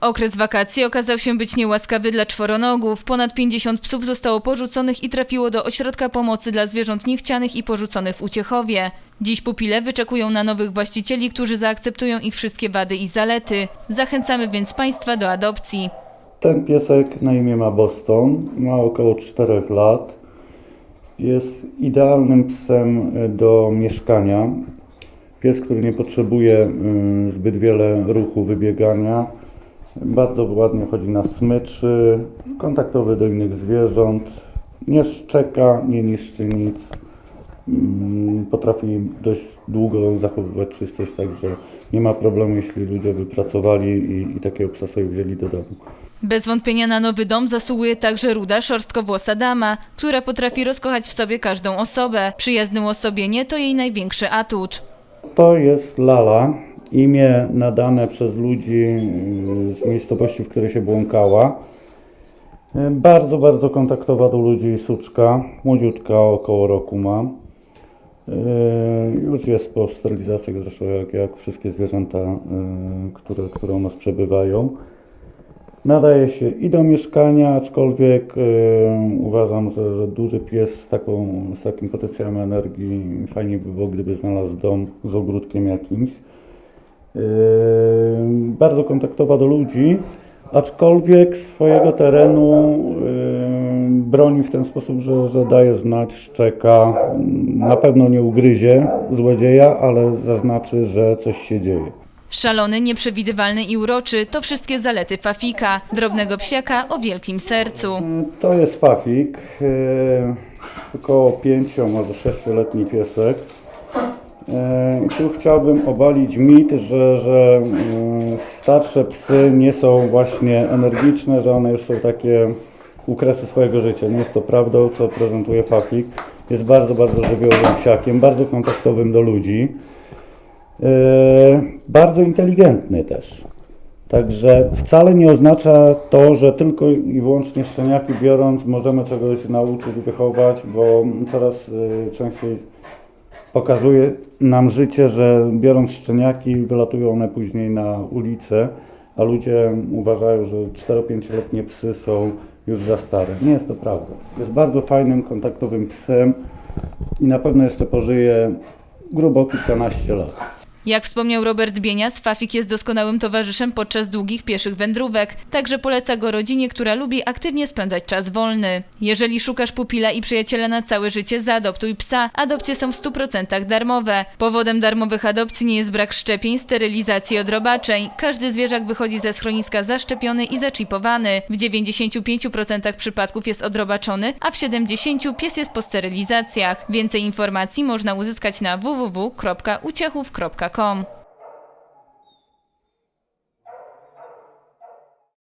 Okres wakacji okazał się być niełaskawy dla czworonogów. Ponad 50 psów zostało porzuconych i trafiło do ośrodka pomocy dla zwierząt niechcianych i porzuconych w Uciechowie. Dziś pupile wyczekują na nowych właścicieli, którzy zaakceptują ich wszystkie wady i zalety. Zachęcamy więc Państwa do adopcji. Ten piesek na imię ma Boston, ma około 4 lat. Jest idealnym psem y, do mieszkania. Pies, który nie potrzebuje y, zbyt wiele ruchu, wybiegania. Bardzo ładnie chodzi na smyczy, kontaktowy do innych zwierząt. Nie szczeka, nie niszczy nic. Mm, Potrafi dość długo zachowywać czystość, także nie ma problemu, jeśli ludzie by pracowali i, i takiego psa sobie wzięli do domu. Bez wątpienia na nowy dom zasługuje także ruda szorstkowłosa dama, która potrafi rozkochać w sobie każdą osobę. Przyjazne uosobienie to jej największy atut. To jest Lala, imię nadane przez ludzi yy, z miejscowości, w której się błąkała. Yy, Bardzo, bardzo kontaktowa do ludzi suczka, młodziutka, około roku ma. Yy, Już jest po sterylizacjach, zresztą jak, jak wszystkie zwierzęta, które, które u nas przebywają. Nadaje się i do mieszkania, aczkolwiek uważam, że, że duży pies z, taką, z takim potencjałem energii fajnie by było, gdyby znalazł dom z ogródkiem jakimś. Yy, bardzo kontaktowa do ludzi, aczkolwiek swojego terenu yy, broni w ten sposób, że, że daje znać, szczeka. Na pewno nie ugryzie złodzieja, ale zaznaczy, że coś się dzieje. Szalony, nieprzewidywalny i uroczy to wszystkie zalety Fafika, drobnego psiaka o wielkim sercu. To jest Fafik, yy, około 5, może 6-letni piesek. I tu chciałbym obalić mit, że, że yy, starsze psy nie są właśnie energiczne, że one już są takie u kresy swojego życia. Nie jest to prawdą, co prezentuje Fafik. Jest bardzo, bardzo żywiołowym psiakiem, bardzo kontaktowym do ludzi. Yy, bardzo inteligentny też. Także wcale nie oznacza to, że tylko i wyłącznie szczeniaki biorąc możemy czegoś nauczyć, wychować, bo coraz częściej pokazuje nam życie, że biorąc szczeniaki wylatują one później na ulicę, a ludzie uważają, że 4-5-letnie psy są już za stare. Nie jest to prawda. Jest bardzo fajnym, kontaktowym psem i na pewno jeszcze pożyje grubo kilkanaście lat. Jak wspomniał Robert Bienias, Fafik jest doskonałym towarzyszem podczas długich pieszych wędrówek, także poleca go rodzinie, która lubi aktywnie spędzać czas wolny. Jeżeli szukasz pupila i przyjaciela na całe życie, zaadoptuj psa. Adopcje są w 100% darmowe. Powodem darmowych adopcji nie jest brak szczepień, sterylizacji i odrobaczeń. Każdy zwierzak wychodzi ze schroniska zaszczepiony i zaczipowany. W 95% przypadków jest odrobaczony, a w 70% pies jest po sterylizacjach. Więcej informacji można uzyskać na www.uciechów.com. gmail.com.